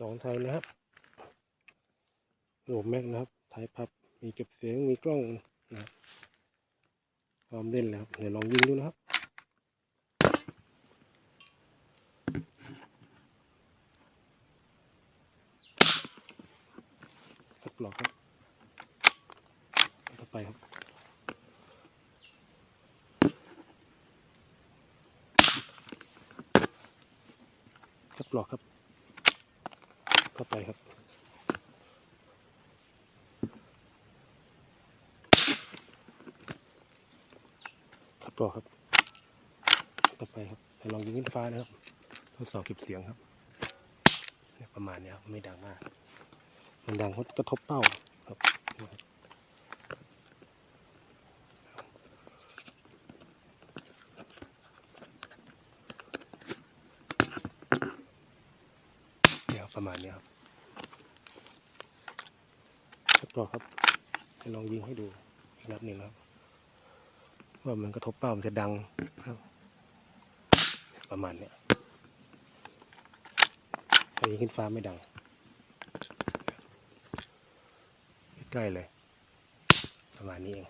สองไทยนะครับโหลแม็กนะครับไทยพับ มีเก็บเสียง มีกล้องนะครับพร้อมเล่นแล้วเดี๋ยวลองยิงดูนะครับครับหลอกครับต่อไปครับครับหลอกครับ เข้าไปครับ ครับต่อครับ ต่อไปครับลองยิงขึ้นฟ้านะครับทดสอบเก็บเสียงครับประมาณเนี้ยครับไม่ดังมาก มันดังเพราะกระทบเป้าครับนะครับเดี๋ยว ประมาณนี้ครับครับต่อครับให้ลองยิงให้ดูอีกนัดหนึ่งครับ ว่ามันกระทบเป้ามันจะดังครับ ประมาณเนี้ยถ้ายิงขึ้นฟ้าไม่ดัง ใกล้เลย ประมาณนี้เอง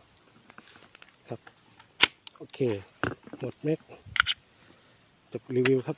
ครับ โอเค หมดเม็ดจบรีวิวครับ